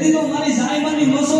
તેથી તો મારી સાહેબાની મસો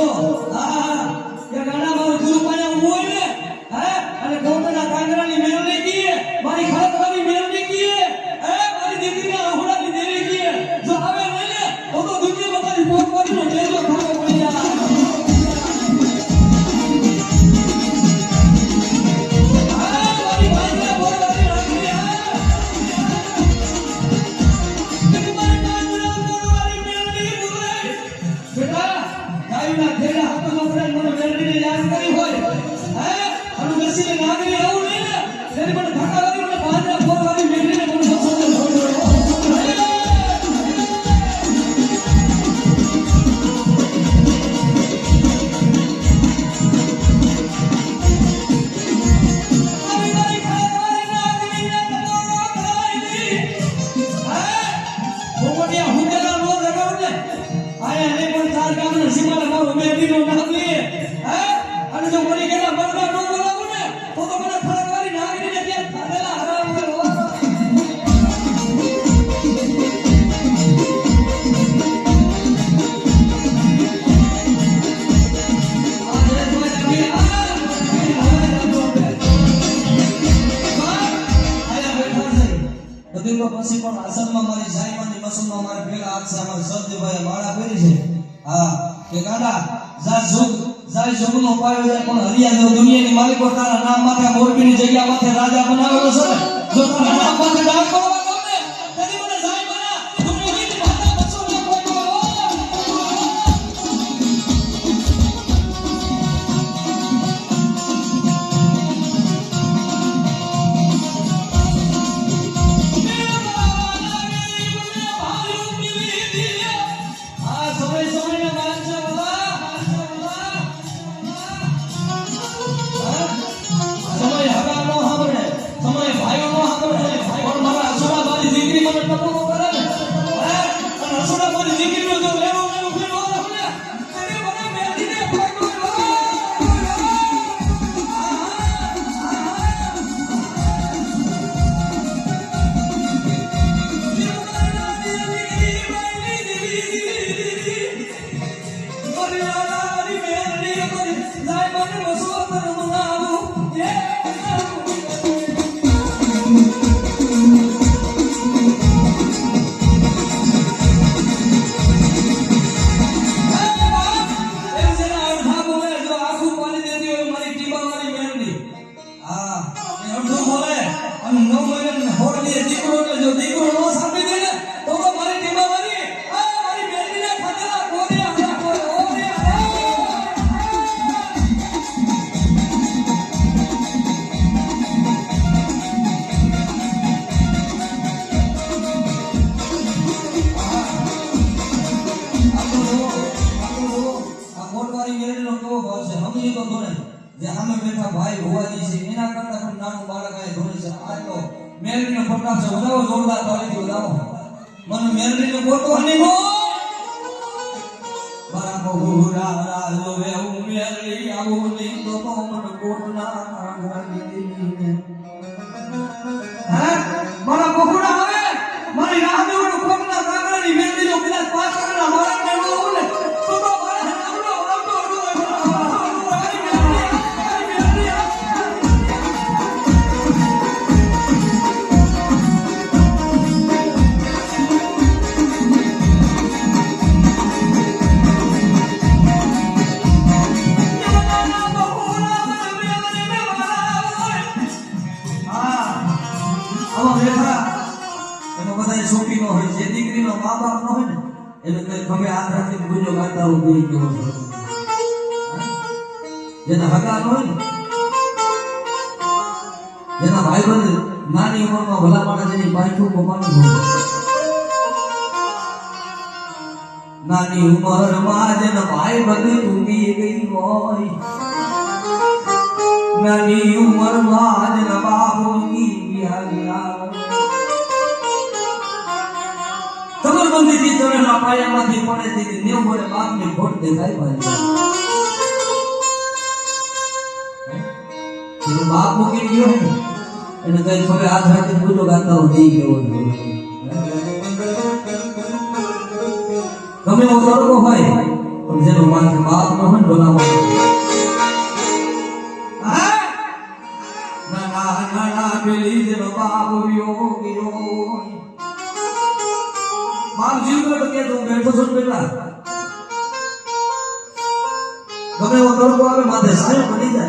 આસનમાં મારી સાઈમાની મસૂમમાં મારા પેલા હાથ છે અમારે માળા પહેરી છે. હા, કે કાકા, જા જોગ જાય જોગનો પાયો જાય પણ હરિયા દુનિયાની માલિકો તારા નામ માથે આ મોરબીની જગ્યા માથે રાજા બનાવેલો છે? ભાવ છે સમજી તો ધોણે જે સામે બેઠા ભાઈ હોવાજી છે, એના કરતા પણ નાનું બાળક આ ધોણે છે. આ તો મેળવીનો પ્રતાપ છે. વધાવો જોરદાર તાળીથી વધાવો મને મેળવીનો કોટવાની નો મારા ગુરા રાજો વે હું મેળવી આવું તો તો મને કોટના કાંગવાની દીને એમાં બધાય શોખીનો હોય, જે દીકરીનો મા બાપ નો હોય ને, એને કઈ ખભે હાથ રાખીને ગુજો ગાતા હું દેઈ કેવો છું જેના હગા ન હોય જેના ભાઈ બંધ નાની ઉંમરમાં ભલા માણસ એની પાછું પપ્પાનું હોય નાની ઉંમરમાં જેના ભાઈ બંધ ડૂબી ગઈ હોય. નાની ઉંમરમાં જ નવાબોની વ્યાગ્યા સમરબંધીથી ચડેલા પાયામાંથી પડે છે નેવ વડે બાપની ખોટ દેખાય ભાઈ. બાપ મૂકી ગયો ને એને કઈ ખબર હાથ રાખીને પૂજો ગાતા જઈ ગયો. ગમે એવો તડકો હોય પણ જેનો માથે બાપ ન હોય બોલાવો હા? નાના નાના પેલી જેનો બાપ વિયો ગયો જીવતો તો કે તું બેઠો છો બેટા ગમે એવો તડકો આવે, માથે સાયો પડી જાય.